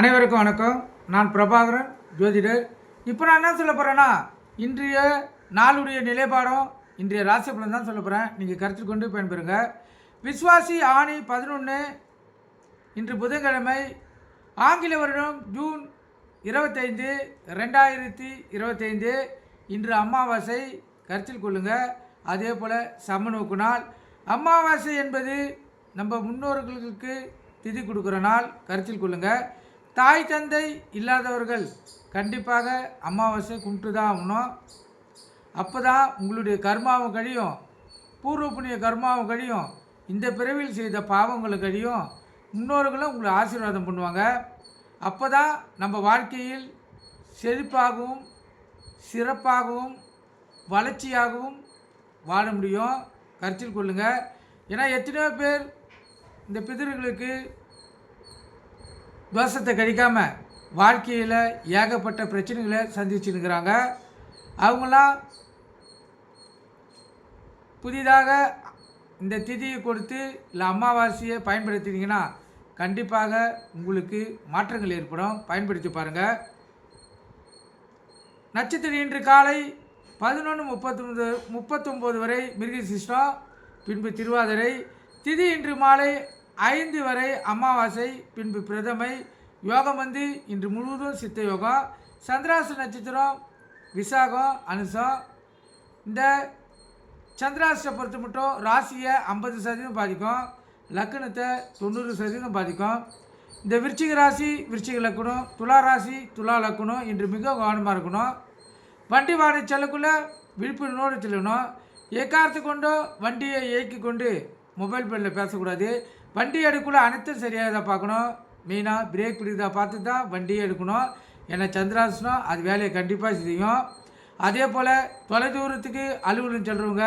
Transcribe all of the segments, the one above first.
அனைவருக்கும் வணக்கம். நான் பிரபாகரன் ஜோதிடர். இப்போ நான் என்ன சொல்ல போகிறேன்னா இன்றைய நாளுடைய நிலைப்பாடம் இன்றைய ராசி பலன் தான் சொல்ல போகிறேன் நீங்கள் கருத்தில் கொண்டு பயன்பெறுங்க. விஸ்வாசி ஆணி பதினொன்று இன்று புதன்கிழமை ஆங்கில வருடம் ஜூன் இருபத்தைந்து ரெண்டாயிரத்தி இருபத்தைந்து. இன்று அமாவாசை கருத்தில் கொள்ளுங்கள் அதே போல் சமநோக்கு நாள். அமாவாசை என்பது நம்ம முன்னோர்களுக்கு திதி கொடுக்குற நாள் கருத்தில் கொள்ளுங்கள் தாய் தந்தை இல்லாதவர்கள் கண்டிப்பாக அமாவாசை கும்பிட்டு தான் ஆகணும். அப்போ தான் உங்களுடைய கர்மாவும் கழியும். பூர்வ புண்ணிய கர்மாவும் கழியும். இந்த பிறவியில் செய்த பாவங்களும் கழியும். முன்னோர்களும் உங்களை ஆசீர்வாதம் பண்ணுவாங்க. அப்போ தான் நம்ம வாழ்க்கையில் செழிப்பாகவும் சிறப்பாகவும் வளர்ச்சியாகவும் வாழ முடியும். கருத்தில் கொள்ளுங்கள் ஏன்னா எத்தனையோ பேர் இந்த பிதர்களுக்கு தோஷத்தை கழிக்காம வாழ்க்கையில் ஏகப்பட்ட பிரச்சனைகளை சந்திச்சுருக்கிறாங்க அவங்களாம் புதிதாக இந்த திதியை கொடுத்து இல்லை அமாவாசையை பயன்படுத்தினீங்கன்னா கண்டிப்பாக உங்களுக்கு மாற்றங்கள் ஏற்படும். பயன்படுத்தி பாருங்கள் நட்சத்திரம் இன்று காலை பதினொன்று முப்பத்தொம்பது முப்பத்தொம்போது வரை மிருகசிஷ்டம் பின்பு திருவாதிரை. திதி இன்று மாலை ஐந்து வரை அமாவாசை பின்பு பிரதமை யோகம் வந்து இன்று முழுவதும் சித்த யோகம் சந்திராசு நட்சத்திரம் விசாகம் அனுசம் இந்த சந்திராஷ்டை பொறுத்து மட்டும் ராசியை ஐம்பது சதவீதம் பாதிக்கும் லக்கணத்தை தொண்ணூறு சதவீதம் பாதிக்கும். இந்த விருச்சிக ராசி விருச்சிக லக்கணம் துலா ராசி துலா லக்கணம் இன்று மிக கவனமாக இருக்கணும். வண்டி வாடகை செல்லக்குள்ளே விழிப்புணர்வோடு செல்லணும். எக்காரத்து கொண்டோ வண்டியை இயக்கி கொண்டு மொபைல் ஃபோனில் பேசக்கூடாது. வண்டி எடுக்குள்ள அனைத்தும் சரியாக தான் பார்க்கணும். மெயினாக பிரேக் பிடிக்கிறதா பார்த்து தான் வண்டியை எடுக்கணும். ஏன்னா சந்திராசனம் அது வேலையை கண்டிப்பாக செய்யும். அதே போல் தொலைதூரத்துக்கு அலுவலகம் செல்கிறவங்க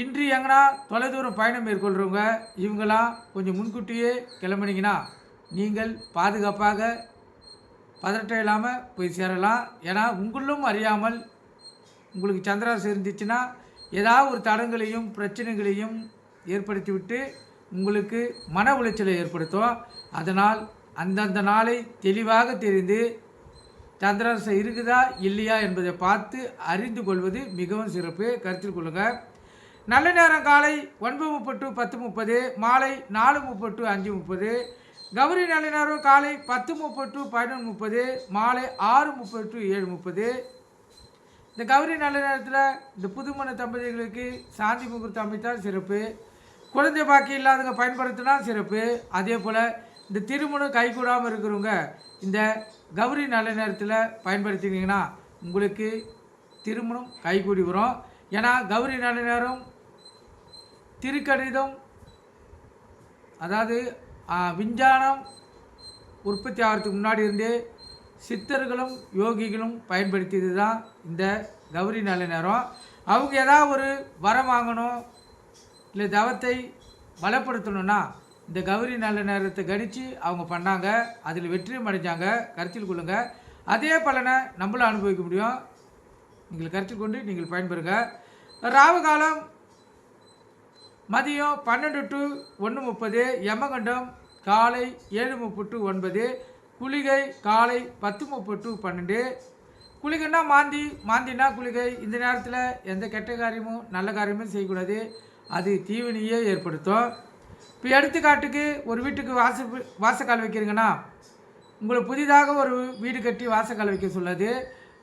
இன்று எங்கன்னா தொலைதூரம் பயணம் மேற்கொள்கிறவங்க இவங்களாம் கொஞ்சம் முன்கூட்டியே கிளம்புனீங்கன்னா நீங்கள் பாதுகாப்பாக பதட்டம் இல்லாமல் போய் சேரலாம். ஏன்னா உங்களும் அறியாமல் உங்களுக்கு சந்திராசம் இருந்துச்சுன்னா ஏதாவது ஒரு தடங்களையும் பிரச்சனைகளையும் ஏற்படுத்திவிட்டு உங்களுக்கு மன உளைச்சலை ஏற்படுத்தும். அதனால் அந்தந்த நாளை தெளிவாக தெரிந்து சந்திராசம் இருக்குதா இல்லையா என்பதை பார்த்து அறிந்து கொள்வது மிகவும் சிறப்பு. கருத்தில் கொள்ளுங்கள் நல்ல நேரம் காலை ஒன்பது முப்பது பத்து முப்பது மாலை நாலு முப்பது அஞ்சு முப்பது கௌரி நல்ல நேரம் காலை பத்து முப்பது பதினொன்று முப்பது மாலை ஆறு முப்பது டு ஏழு முப்பது. இந்த கௌரி நல்ல நேரத்தில் இந்த புதுமண தம்பதிகளுக்கு சாந்தி முகூர்த்தம் அமைத்தால் சிறப்பு. குழந்தை பாக்கி இல்லாதவங்க பயன்படுத்தினா சிறப்பு. அதே போல் இந்த திருமணம் கைகூடாமல் இருக்கிறவங்க இந்த கௌரி நல்ல நேரத்தில் பயன்படுத்தினீங்கன்னா உங்களுக்கு திருமணம் கைகூடி வரும். ஏன்னா கௌரி நல்ல நேரம் திருக்கணிதம் அதாவது விஞ்ஞானம் உற்பத்தி ஆகிறதுக்கு முன்னாடி இருந்தே சித்தர்களும் யோகிகளும் பயன்படுத்தியது தான் இந்த கௌரி நல்ல நேரம். அவங்க ஏதாவது ஒரு வரம் வாங்கணும் இல்லை தவத்தை பலப்படுத்தணும்னா இந்த கௌரி நல்ல நேரத்தை கணித்து அவங்க பண்ணாங்க அதில் வெற்றியும் அடைஞ்சாங்க கருத்தில் கொள்ளுங்க. அதே பலனை நம்மளும் அனுபவிக்க முடியும். நீங்கள் கருத்தில் கொண்டு நீங்கள் பயன்பெறுங்க. ராவு காலம் மதியம் பன்னெண்டு டு ஒன்று முப்பது யமகண்டம் காலை ஏழு முப்பது டு ஒன்பது குளிகை காலை பத்து முப்பது டு பன்னெண்டு. குளிகைன்னா மாந்தி மாந்தினா குளிகை. இந்த நேரத்தில் எந்த கெட்ட காரியமும் நல்ல காரியமும் செய்யக்கூடாது. அது தீவினையே ஏற்படுத்தும். இப்போ எடுத்துக்காட்டுக்கு ஒரு வீட்டுக்கு வாச வாசக்கால் வைக்கிறீங்கன்னா உங்களை புதிதாக ஒரு வீடு கட்டி வாசக்கால் வைக்க சொல்லுது.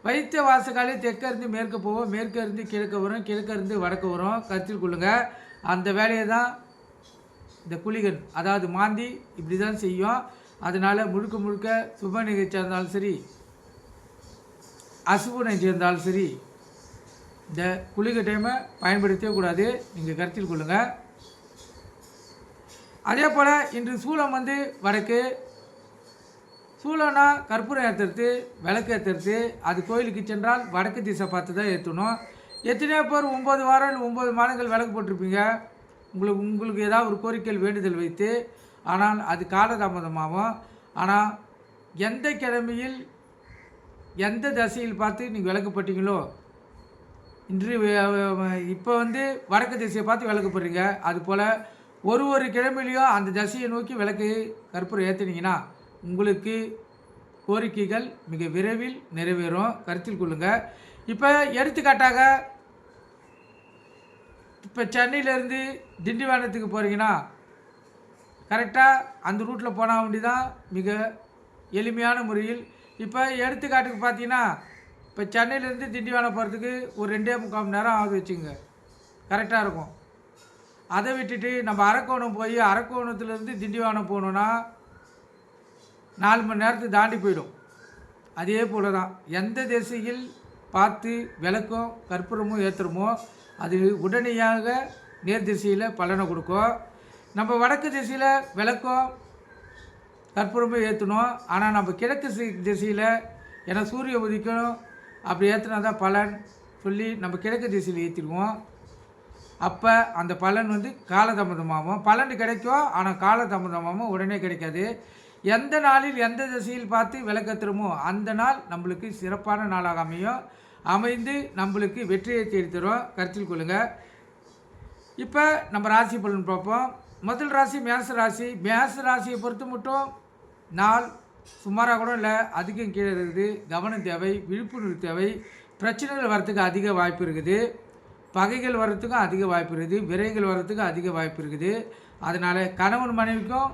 வைத்த வாசக்காலே தெற்கருந்து மேற்கு போவோம். மேற்க இருந்து கிழக்க வரும். கிழக்க இருந்து வடக்கு வரும். கருத்தில் கொள்ளுங்கள் அந்த வேலையை தான் இந்த குழிகள் அதாவது மாந்தி இப்படி தான் செய்யும். அதனால் முழுக்க முழுக்க சுப நிகழ்ச்சியாக இருந்தாலும் சரி அசுப நிகழ்ச்சி இருந்தாலும் சரி இந்த குளிகை டைமை பயன்படுத்தவே கூடாது. நீங்கள் கருத்தில் கொள்ளுங்கள் அதே போல் இன்று சூளம் வந்து வடக்கு. சூளம்னா கற்பூரம் ஏற்றுறது விளக்கு ஏற்றுறது அது கோயிலுக்கு சென்றால் வடக்கு திசை பார்த்து தான் ஏற்றணும் எத்தனையோ பேர் ஒம்பது வாரம் இல்லை ஒம்பது மாதங்கள் விளக்கு போட்டிருப்பீங்க. உங்களுக்கு உங்களுக்கு ஏதாவது ஒரு கோரிக்கைகள் வேண்டுதல் வைத்து ஆனால் அது காலதாமதமாகும். ஆனால் எந்த கிழமையில் எந்த தசையில் பார்த்து நீங்கள் விளக்குப்பட்டீங்களோ இன்று இப்போ வந்து வடக்கு திசையை பார்த்து விளக்கு போடுறீங்க. அதுபோல் ஒரு ஒரு கிழமையிலையும் அந்த திசையை நோக்கி விளக்கு கற்பூரம் ஏற்றுனீங்கன்னா உங்களுக்கு கோரிக்கைகள் மிக விரைவில் நிறைவேறும். கருத்தில் கொள்ளுங்கள் இப்போ எடுத்துக்காட்டாக இப்போ சென்னையிலேருந்து திண்டிவனத்துக்கு போகிறீங்கன்னா கரெக்டாக அந்த ரூட்டில் போனால் வேண்டி தான் மிக எளிமையான முறையில். இப்போ எடுத்துக்காட்டுக்கு பார்த்தீங்கன்னா இப்போ சென்னையிலேருந்து திண்டிவனம் போகிறதுக்கு ஒரு ரெண்டே முக்கால் மணி நேரம் ஆகுது வச்சுங்க. கரெக்டாக இருக்கும். அதை விட்டுட்டு நம்ம அரக்கோணம் போய் அரக்கோணத்துலேருந்து திண்டிவனம் போகணுன்னா நாலு மணி நேரத்துக்கு தாண்டி போயிடும். அதே போல தான் எந்த திசையில் பார்த்து விளக்கம் கற்பூரமும் ஏற்றுறமோ அது உடனடியாக நேர் திசையில் பலனை கொடுக்கும். நம்ம வடக்கு திசையில் விளக்கம் கற்பூரமும் ஏற்றணும் ஆனால் நம்ம கிழக்கு திசையில் ஏன்னா சூரிய உதிக்கும் அப்படி ஏற்றினா தான் பலன் சொல்லி நம்ம கிழக்கு திசையில் ஏற்றிடுவோம் அப்போ அந்த பலன் வந்து காலதாமதமாகும். பலன் கிடைக்கும் ஆனால் காலதாமதமாகவும் உடனே கிடைக்காது. எந்த நாளில் எந்த திசையில் பார்த்து விளக்கத்துறமோ அந்த நாள் நம்மளுக்கு சிறப்பான நாளாக அமையும். அமைந்து நம்மளுக்கு வெற்றியை தேடி தரும் கருத்தில் கொள்ளுங்கள் இப்போ நம்ம ராசி பலன் பார்ப்போம். முதல் ராசி மேச ராசி. மேச ராசியை பொறுத்து மட்டும் நாள் சுமாராக கூட இல்லை அதிகம் கீழே இருக்குது. கவனம் தேவை விழிப்புணர்வு தேவை. பிரச்சனைகள் வர்றதுக்கு அதிக வாய்ப்பு இருக்குது. பகைகள் வர்றதுக்கும் அதிக வாய்ப்பு இருக்குது. விரைகள் வர்றதுக்கும் அதிக வாய்ப்பு இருக்குது. அதனால் கணவன் மனைவிக்கும்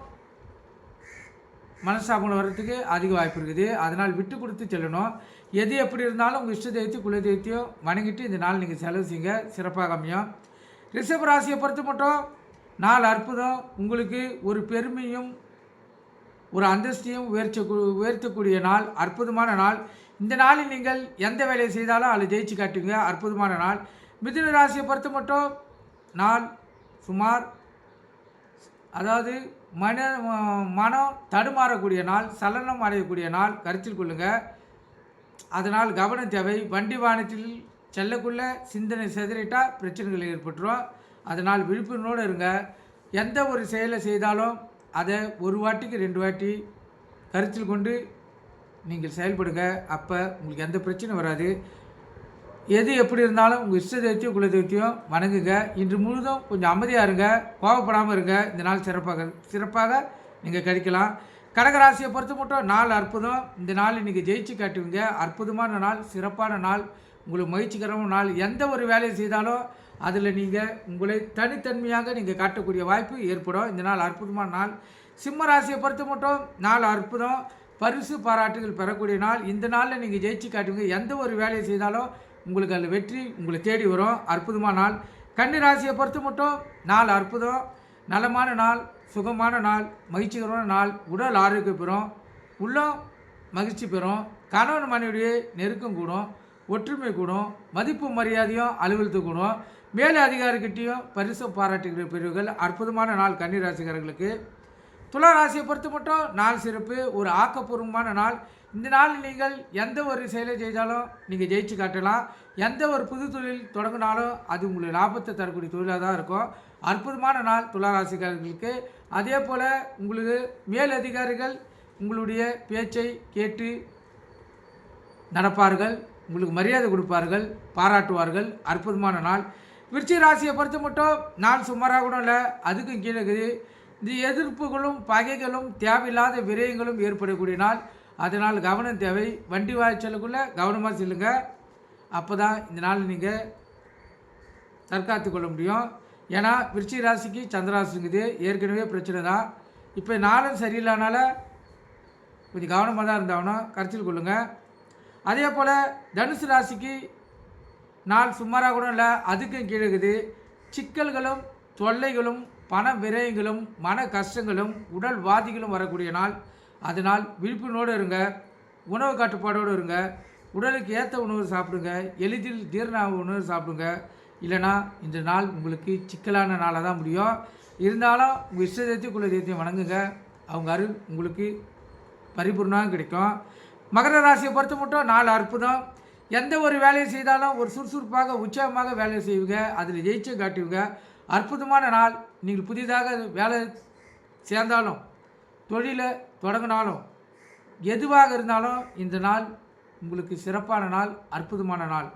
மனசாபனம் வர்றதுக்கு அதிக வாய்ப்பு இருக்குது. அதனால் விட்டு கொடுத்து செல்லணும். எது எப்படி இருந்தாலும் உங்கள் இஷ்ட தெய்வத்தையும் குல தெய்வத்தையும் வணங்கிட்டு இந்த நாள் நீங்கள் செலவு செய்யுங்க. சிறப்பாக அமையும். ரிஷப ராசியை பொறுத்து மட்டும் நாள் அற்புதம். உங்களுக்கு ஒரு பெருமையும் ஒரு அந்தஸ்தையும் உயர்ச்ச உயர்த்தக்கூடிய நாள் அற்புதமான நாள். இந்த நாளில் நீங்கள் எந்த வேலையை செய்தாலும் அதில் ஜெயிச்சு காட்டுவீங்க அற்புதமான நாள். மிதுன ராசியை பொறுத்த மட்டும் நாள் சுமார் அதாவது மன மனம் தடுமாறக்கூடிய நாள் சலனம் அடையக்கூடிய நாள். கருத்தில் கொள்ளுங்கள் அதனால் கவனம் தேவை. வண்டி வாகனத்தில் செல்லக்குள்ள சிந்தனை சிதறிட்டால் பிரச்சனைகள் ஏற்பட்டுரும். அதனால் விழிப்புணர்வோடு இருங்க. எந்த ஒரு செயலை செய்தாலும் அதை ஒரு வாட்டிக்கு ரெண்டு வாட்டி கருத்தில் கொண்டு நீங்கள் செயல்படுங்க. அப்போ உங்களுக்கு எந்த பிரச்சனையும் வராது. எது எப்படி இருந்தாலும் உங்கள் இஷ்ட தெய்வத்தையும் குல தெய்வத்தையும் வணங்குங்க. இன்று முழுதும் கொஞ்சம் அமைதியாக இருங்க. கோவப்படாமல் இருங்க. இந்த நாள் சிறப்பாக சிறப்பாக நீங்கள் கழிக்கலாம். கடகராசியை பொறுத்த மட்டும் நாள் அற்புதம். இந்த நாள் இன்றைக்கி ஜெயிச்சு காட்டுவீங்க. அற்புதமான நாள் சிறப்பான நாள். உங்களுக்கு மகிழ்ச்சிகரமான நாள். எந்த ஒரு வேலையை செய்தாலும் அதில் நீங்கள் உங்களை தனித்தன்மையாக நீங்கள் காட்டக்கூடிய வாய்ப்பு ஏற்படும். இந்த நாள் அற்புதமான நாள். சிம்ம ராசியை பொறுத்த மட்டும் நாள் அற்புதம். பரிசு பாராட்டுகள் பெறக்கூடிய நாள். இந்த நாளில் நீங்கள் ஜெயிச்சு காட்டுவீங்க. எந்த ஒரு வேலையை செய்தாலும் உங்களுக்கு அதில் வெற்றி உங்களை தேடி வரும். அற்புதமான நாள். கன்னி ராசியை பொறுத்த மட்டும் நாள் அற்புதம். நலமான நாள் சுகமான நாள் மகிழ்ச்சிகரமான நாள் உடல் ஆரோக்கியம் பெறும். உள்ளம் மகிழ்ச்சி பெறும். கணவன் மனைவியுடைய நெருக்கம் கூடும். ஒற்றுமை கூடும். மதிப்பு மரியாதையும் அலுவலத்து கூடும். மேல் அதிகாரிகிட்டையும் பரிசு பாராட்டுகிற பிரிவுகள் அற்புதமான நாள் கன்னி ராசிக்காரர்களுக்கு துலா ராசியை பொறுத்து மட்டும் நாள் சிறப்பு ஒரு ஆக்கப்பூர்வமான நாள். இந்த நாள் நீங்கள் எந்த ஒரு செயலை செய்தாலும் நீங்கள் ஜெயிச்சு காட்டலாம். எந்த ஒரு புது தொழில் தொடங்கினாலும் அது உங்களுக்கு லாபத்தை தரக்கூடிய தொழிலாக தான் இருக்கும். அற்புதமான நாள் துலா ராசிக்காரர்களுக்கு. அதே போல் உங்களுக்கு மேல் அதிகாரிகள் உங்களுடைய பேச்சை கேட்டு நடப்பார்கள். உங்களுக்கு மரியாதை கொடுப்பார்கள் பாராட்டுவார்கள். அற்புதமான நாள். விருச்சிக ராசியை பொறுத்த மட்டும் நான் சுமாராக கூட இல்லை. அதுக்கும் கீழே இருக்குது. இந்த எதிர்ப்புகளும் பகைகளும் தேவையில்லாத விரயங்களும் ஏற்படக்கூடிய நாள். அதனால் கவனம் தேவை. வண்டி வாய்ச்சலுக்குள்ளே கவனமாக செல்லுங்க. அப்போ தான் இந்த நாள் நீங்கள் தற்காத்து கொள்ள முடியும். ஏன்னா விருச்சி ராசிக்கு சந்திராசிங்குது. ஏற்கனவே பிரச்சனை தான். இப்போ நாளும் சரியில்லைனால கொஞ்சம் கவனமாக தான் இருந்தாகணும். கருத்தில் கொள்ளுங்கள் அதே போல் தனுசு ராசிக்கு நாள் சுமாராக கூட இல்லை அதுக்கும் கீழே இருக்குது. சிக்கல்களும் தொல்லைகளும் பண விரயங்களும் மன கஷ்டங்களும் உடல் வாதிகளும் வரக்கூடிய நாள். அதனால் விழிப்புணோடு இருங்க உணவு கட்டுப்பாடோடு இருங்க உடலுக்கு ஏற்ற உணவு சாப்பிடுங்க எளிதில் ஜீரண உணவு சாப்பிடுங்க. இல்லைனா இந்த நாள் உங்களுக்கு சிக்கலான நாளாக தான் முடியும். இருந்தாலும் உங்கள் இஷ்ட தெய்வத்தையும் குல தெய்வத்தையும் வணங்குங்க. அவங்க அருள் உங்களுக்கு பரிபூர்ணமாக கிடைக்கும். மகர ராசியை பொறுத்த மட்டும் நாலு அற்புதம். எந்த ஒரு வேலையை செய்தாலும் ஒரு சுறுசுறுப்பாக உற்சாகமாக வேலையை செய்வீங்க. அதில் ஜெயிச்சும் காட்டுவீங்க. அற்புதமான நாள். நீங்கள் புதிதாக வேலை சேர்ந்தாலும் தொழிலை தொடங்கினாலும் எதுவாக இருந்தாலும் இந்த நாள் உங்களுக்கு சிறப்பான நாள் அற்புதமான நாள்.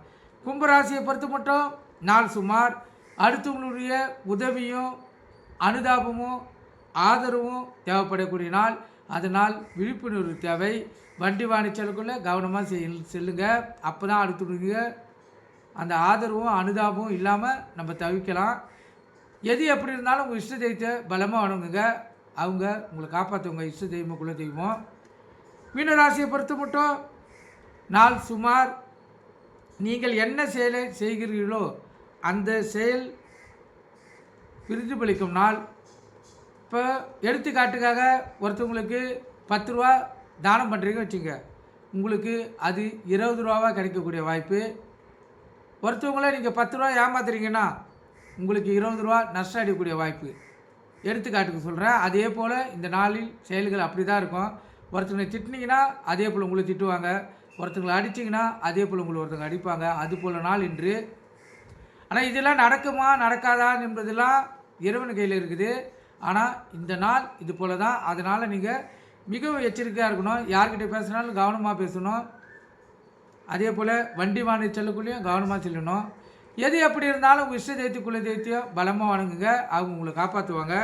கும்பராசியை பொறுத்து மட்டும் நாள் சுமார் அடுத்தவங்களுடைய உதவியும் அனுதாபமும் ஆதரவும் தேவைப்படக்கூடிய நாள். அதனால் விழிப்புணர்வு தேவை. வண்டி வாங்கி செல்லக்குள்ளே கவனமாக செல் செல்லுங்க. அப்போ தான் அடுத்தவங்க அந்த ஆதரவும் அனுதாபமும் இல்லாமல் நம்ம தவிக்கலாம். எது எப்படி இருந்தாலும் உங்கள் இஷ்ட தெய்வத்தை பலமாக வணங்குங்க. அவங்க உங்களை காப்பாற்றுவங்க இஷ்ட தெய்வம் குல தெய்வம். மீனராசியை பொறுத்த மட்டும் நாள் சுமார் நீங்கள் என்ன செயலை செய்கிறீர்களோ அந்த செயல் பிரதிபலிக்கும் நாள் இப்போ எடுத்துக்காட்டுக்காக ஒருத்தவங்களுக்கு பத்து ரூபா தானம் பண்ணுறீங்க வச்சுங்க. உங்களுக்கு அது இருபது ரூபாவாக கிடைக்கக்கூடிய வாய்ப்பு. ஒருத்தவங்கள நீங்கள் பத்து ரூபா ஏமாத்துறீங்கன்னா உங்களுக்கு இருபது ரூபா நஷ்டம் அடையக்கூடிய வாய்ப்பு. எடுத்துக்காட்டுக்கு சொல்கிறேன் அதே போல் இந்த நாளில் செயல்கள் அப்படி தான் இருக்கும். ஒருத்தவங்களை திட்டினீங்கன்னா அதே போல் உங்களை திட்டுவாங்க. ஒருத்தவங்களை அடிச்சிங்கன்னா அதே போல் உங்களை ஒருத்தவங்க அடிப்பாங்க. அது போல் நாள் இன்று. ஆனால் இதெல்லாம் நடக்குமா நடக்காதா என்பதெல்லாம் இறைவன் கையில் இருக்குது. ஆனால் இந்த நாள் இது போல தான் அதனால் நீங்கள் மிகவும் எச்சரிக்கையாக இருக்கணும். யார்கிட்ட பேசினாலும் கவனமாக பேசணும். அதே போல் வண்டி வாங்கி செல்லக்குள்ளேயும் கவனமாக செல்லணும். எது எப்படி இருந்தாலும் உங்கள் இஷ்ட தெய்வத்தை குல தெய்வத்தையும் பலமாக வணங்குங்க. அவங்க உங்களை காப்பாற்றுவாங்க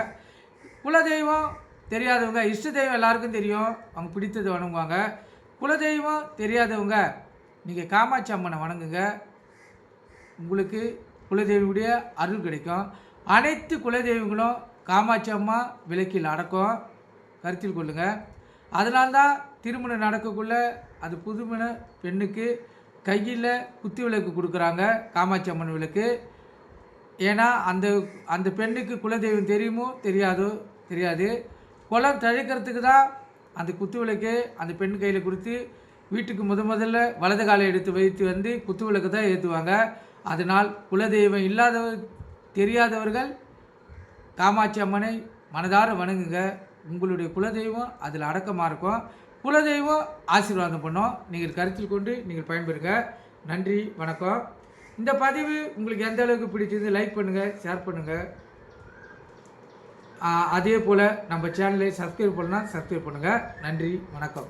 குலதெய்வம் தெரியாதவங்க இஷ்ட தெய்வம் எல்லாருக்கும் தெரியும். அவங்க பிடித்ததை வணங்குவாங்க. குலதெய்வம் தெரியாதவங்க நீங்கள் காமாட்சி அம்மனை வணங்குங்க. உங்களுக்கு குலதெய்வனுடைய அருள் கிடைக்கும். அனைத்து குலதெய்வங்களும் காமாட்சி அம்மா விளக்கில் அடக்கம் கருத்தில் கொள்ளுங்கள் அதனால்தான் திருமணம் நடக்கக்குள்ளே அது புதுமண பெண்ணுக்கு கையில் குத்து விளக்கு கொடுக்குறாங்க காமாட்சி அம்மன் விளக்கு. ஏன்னா அந்த அந்த பெண்ணுக்கு குலதெய்வம் தெரியுமோ தெரியாதோ தெரியாது. குலம் தழைக்கிறதுக்கு தான் அந்த குத்து விளக்கு அந்த பெண் கையில் கொடுத்து வீட்டுக்கு முத முதல்ல வலது காலை எடுத்து வைத்து வந்து குத்து விளக்கு தான் ஏற்றுவாங்க அதனால் குலதெய்வம் இல்லாத தெரியாதவர்கள் காமாட்சி அம்மனை மனதார வணங்குங்க. உங்களுடைய குலதெய்வம் அதில் அடக்கமாக இருக்கும். குலதெய்வம் ஆசீர்வாதம் பண்ணும். நீங்கள் கருத்தில் கொண்டு நீங்கள் பயன்பெறுங்க. நன்றி வணக்கம். இந்த பதிவு உங்களுக்கு எந்த அளவுக்கு பிடிச்சது லைக் பண்ணுங்கள் ஷேர் பண்ணுங்கள் அதே போல் நம்ம சேனலை சப்ஸ்கிரைப் பண்ணால் சப்ஸ்கிரைப் பண்ணுங்கள் நன்றி வணக்கம்.